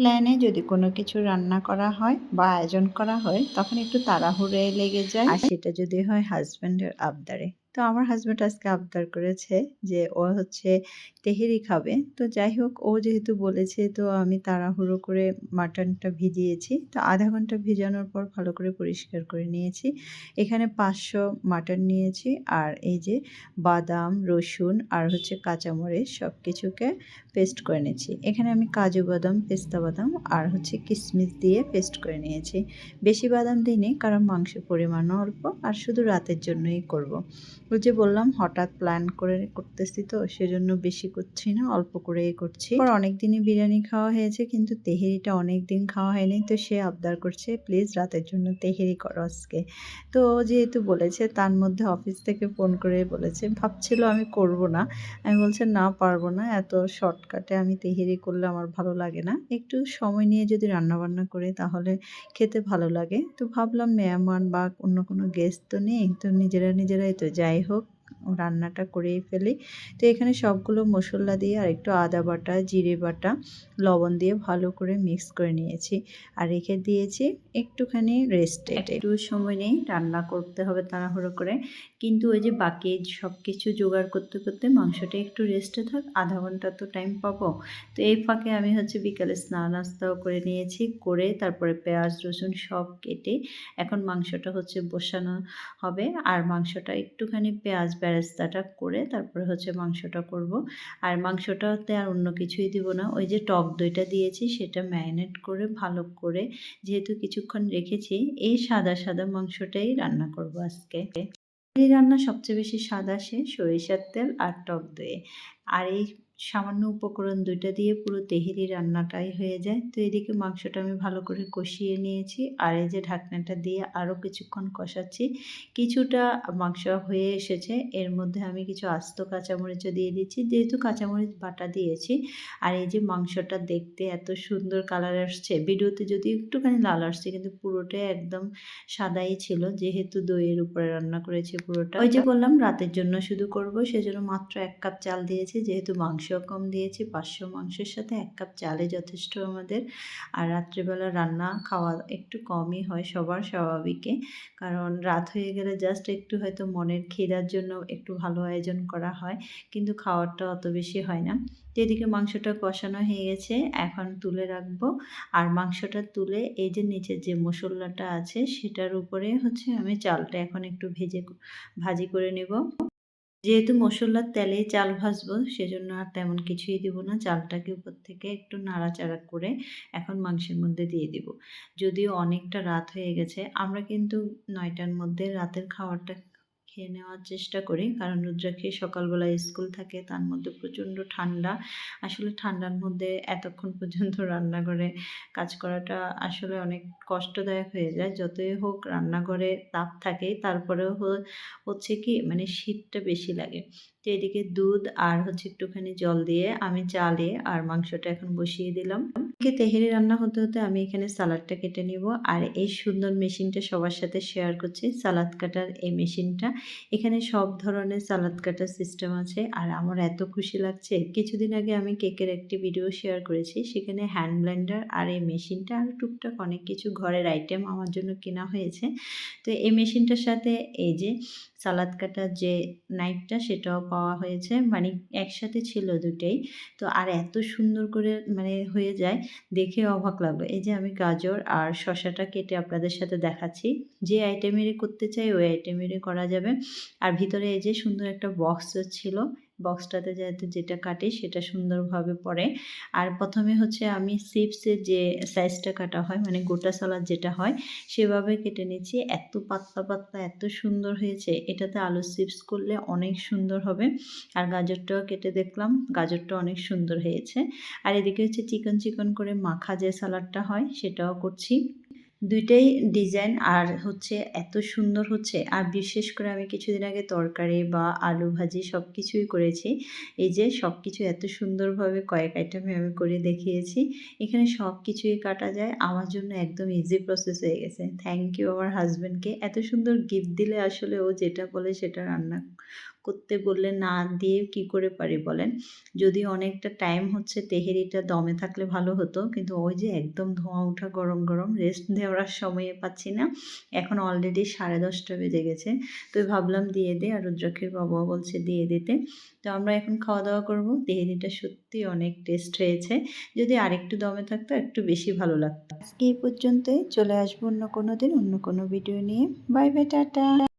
প্ল্যানে যদি কোনো কিছু রান্না করা হয় বা আয়োজন করা হয়, তখন একটু তাড়াহুড়ে লেগে যায়। আর সেটা যদি হয় হাজব্যান্ডের আবদারে। তো আমার হাজব্যান্ড আজকে আবদার করেছে যে ও হচ্ছে তেহেরি খাবে। তো যাই হোক, ও যেহেতু বলেছে, তো আমি তাড়াহুড়ো করে মাটনটা ভিজিয়েছি। তো আধা ঘণ্টা ভিজানোর পর ভালো করে পরিষ্কার করে নিয়েছি। এখানে পাঁচশো মাটন নিয়েছি আর এই যে বাদাম, রসুন আর হচ্ছে কাঁচামরিচ সব কিছুকে পেস্ট করে নিয়েছি। এখানে আমি কাজু বাদাম, পেস্তা বাদাম আর হচ্ছে কিশমিশ দিয়ে পেস্ট করে নিয়েছি। বেশি বাদাম দিইনি কারণ মাংসের পরিমাণও অল্প আর শুধু রাতের জন্যই করব। ওই যে বললাম, হঠাৎ প্ল্যান করে করতেছি তো, সেজন্য বেশি করছি না, অল্প করেই করছি। পর অনেক দিনই বিরিয়ানি খাওয়া হয়েছে, কিন্তু তেহেরিটা অনেক দিন খাওয়া হয়নি, তো সে আবদার করছে প্লিজ রাতের জন্য তেহেরি করো আজকে। তো যেহেতু বলেছে, তার মধ্যে অফিস থেকে ফোন করে বলেছে, ভাবছিল আমি করব না। আমি বলছে, না, পারব না, এত শর্টকাটে আমি তেহেরি করলে আমার ভালো লাগে না। একটু সময় নিয়ে যদি রান্নাবান্না করে, তাহলে খেতে ভালো লাগে। তো ভাবলাম, মেহমান বা অন্য কোনো গেস্ট তো নেই, তো নিজেরা নিজেরাই তো যাই। হোক রান্নাটা করেই ফেলি। তো এখানে সবগুলো মশলা দিয়ে আর একটু আদা বাটা, জিরে বাটা, লবণ দিয়ে ভালো করে মিক্স করে নিয়েছি। আর রেখে দিয়েছি একটুখানি রেস্টে একটু সময় নেই রান্না করতে হবে তাড়াহুড়ো করে। কিন্তু ওই যে বাকি সব কিছু জোগাড় করতে করতে মাংসটা একটু রেস্টে থাক, আধা ঘণ্টা তো টাইম পাবো। তো এই ফাঁকে আমি হচ্ছে বিকালে স্নান নাস্তাও করে নিয়েছি, করে তারপরে পেঁয়াজ, রসুন সব কেটে এখন মাংসটা হচ্ছে বসানো হবে। আর মাংসটা একটুখানি পেঁয়াজ বেরেস্তাটা করে তারপরে হচ্ছে মাংসটা করব। আর মাংসটাতে আর অন্য কিছুই দিব না। ওই যে টক দইটা দিয়েছি সেটা ম্যারিনেট করে ভালো করে যেহেতু কিছুক্ষণ রেখেছি, এই সাদা সাদা মাংসটাই রান্না করব আজকে। এই রান্না সবচেয়ে বেশি সাদা সে সরিষার তেল আর টক দইয়ে আর এই সামান্য উপকরণ দুইটা দিয়ে পুরো তেহেরি রান্নাটাই হয়ে যায়। তো এদিকে মাংসটা আমি ভালো করে কষিয়ে নিয়েছি। আর এই যে ঢাকনাটা দিয়ে আরও কিছুক্ষণ কষাচ্ছি। কিছুটা মাংস হয়ে এসেছে। এর মধ্যে আমি কিছু আস্ত কাঁচামরিচও দিয়ে দিচ্ছি। যেহেতু কাঁচামরিচ বাটা দিয়েছি, আর এই যে মাংসটা দেখতে এত সুন্দর কালার আসছে। ভিডিওতে যদি একটুখানি লাল আসছে, কিন্তু পুরোটাই একদম সাদাই ছিল। যেহেতু দইয়ের উপরে রান্না করেছি পুরোটা। ওই যে বললাম, রাতের জন্য শুধু করব, সেজন্য মাত্র এক কাপ চাল দিয়েছি। যেহেতু মাংস কম দিয়েছি পাঁচশো মাংসের সাথে এক কাপ চালে যথেষ্ট আমাদের। আর রাত্রিবেলা রান্না খাওয়া একটু কমই হয় সবার স্বাভাবিকে। কারণ রাত হয়ে গেলে জাস্ট একটু হয়তো মনের খিদার জন্য একটু ভালো আয়োজন করা হয়, কিন্তু খাওয়ারটা অত বেশি হয় না। এদিকে মাংসটা কষানো হয়ে গেছে, এখন তুলে রাখব। আর মাংসটা তুলে এই যে নিচের যে মশলাটা আছে, সেটার উপরে হচ্ছে আমি চালটা এখন একটু ভেজে ভাজি করে নেব। যেহেতু মশলার তেলে চাল ভাজবো, সেজন্য আর তেমন কিছুই দিব না। চালটাকে উপর থেকে একটু নাড়াচাড়া করে এখন মাংসের মধ্যে দিয়ে দিব। যদিও অনেকটা রাত হয়ে গেছে, আমরা কিন্তু নয়টার মধ্যে রাতের খাবারটা খেয়ে নেওয়ার চেষ্টা করি। কারণ রুদ্রাক্ষী সকালবেলা স্কুল থাকে, তার মধ্যে প্রচণ্ড ঠান্ডা। আসলে ঠান্ডার মধ্যে এতক্ষণ পর্যন্ত রান্নাঘরে কাজ করাটা আসলে অনেক কষ্টদায়ক হয়ে যায়। যতই হোক রান্নাঘরে তাপ থাকে তারপরেও হচ্ছে কি মানে শীতটা বেশি লাগে। তো এদিকে দুধ আর হচ্ছে একটুখানি জল দিয়ে আমি চালে আর মাংসটা এখন বসিয়ে দিলাম। তেহেরি রান্না হতে হতে আমি এখানে সালাডটা কেটে নিব। আর এই সুন্দর মেশিনটা সবার সাথে শেয়ার করছি। সালাদ কাটার এই মেশিনটা। এখানে সব ধরনের সালাদ কাটার সিস্টেম আছে। আর আমার এত খুশি লাগছে, কিছুদিন আগে আমি কেকের একটি ভিডিও শেয়ার করেছি, সেখানে হ্যান্ড ব্লেন্ডার আর এই মেশিনটা আর টুকটাক অনেক কিছু ঘরের আইটেম আমার জন্য কেনা হয়েছে। তো এই মেশিনটার সাথে এই যে সালাদ কাটার যে নাইফটা সেটাও পাওয়া হয়েছে। মানে একসাথে ছিল দুটেই। তো আর এত সুন্দর করে মানে হয়ে যায়, দেখে অবাক লাগল। এই যে আমি গাজর আর শশাটা কেটে আপনাদের সাথে দেখাচ্ছি। যে আইটেমেরই করতে চাই, ওই আইটেমেরই করা যাবে। আর ভিতরে এই যে সুন্দর একটা বক্স ছিল বক্সটাতে যাতে যেটা কাটে সেটা সুন্দরভাবে পড়ে। আর প্রথমে হচ্ছে আমি চিপসের যে সাইজটা কাটা হয় মানে গোটা সালাদ যেটা হয়, সেভাবে কেটে নিচ্ছি। এত পাতলা পাতলা, এত সুন্দর হয়েছে। এটাতে আলু চিপস করলে অনেক সুন্দর হবে। আর গাজরটাও কেটে দেখলাম, গাজরটা অনেক সুন্দর হয়েছে। আর এদিকে হচ্ছে চিকন চিকন করে মাখা যে সালাডটা হয়, সেটাও করছি। দুইটাই ডিজাইন আর হচ্ছে এত সুন্দর হচ্ছে। আর বিশেষ করে আমি কিছুদিন আগে তরকারি বা আলু ভাজি সব কিছুই করেছি। এই যে সব কিছু এত সুন্দরভাবে কয়েক আইটেমে আমি করে দেখিয়েছি। এখানে সব কিছুই কাটা যায়। আমার জন্য একদম ইজি প্রসেস হয়ে গেছে। থ্যাংক ইউ আমার হাজব্যান্ডকে এত সুন্দর গিফট দিলে আসলে ও যেটা বলে সেটা রান্না করতে বললে না দিয়ে কি করে পারি বলেন? যদি অনেকটা টাইম হচ্ছে তেহেরিটা দমে থাকলে ভালো হতো, কিন্তু ওই যে একদম ধোঁয়া ওঠা গরম গরম রেস্ট দেওয়ার সময় পাচ্ছি না। এখন অলরেডি সাড়ে দশটা বেজে গেছে। তো ভাবলাম দিয়ে দে আর রুদ্রাক্ষের বাবা বলছে দিয়ে দিতে। তো আমরা এখন খাওয়া দাওয়া করব। তেহেরিটা সত্যি অনেক টেস্ট হয়েছে। যদি আরেকটু দমে থাকতো একটু বেশি ভালো লাগতো। আজকে এই পর্যন্তই। চলে আসব অন্য কোনো দিন অন্য কোনো ভিডিও নিয়ে। Bye bye tata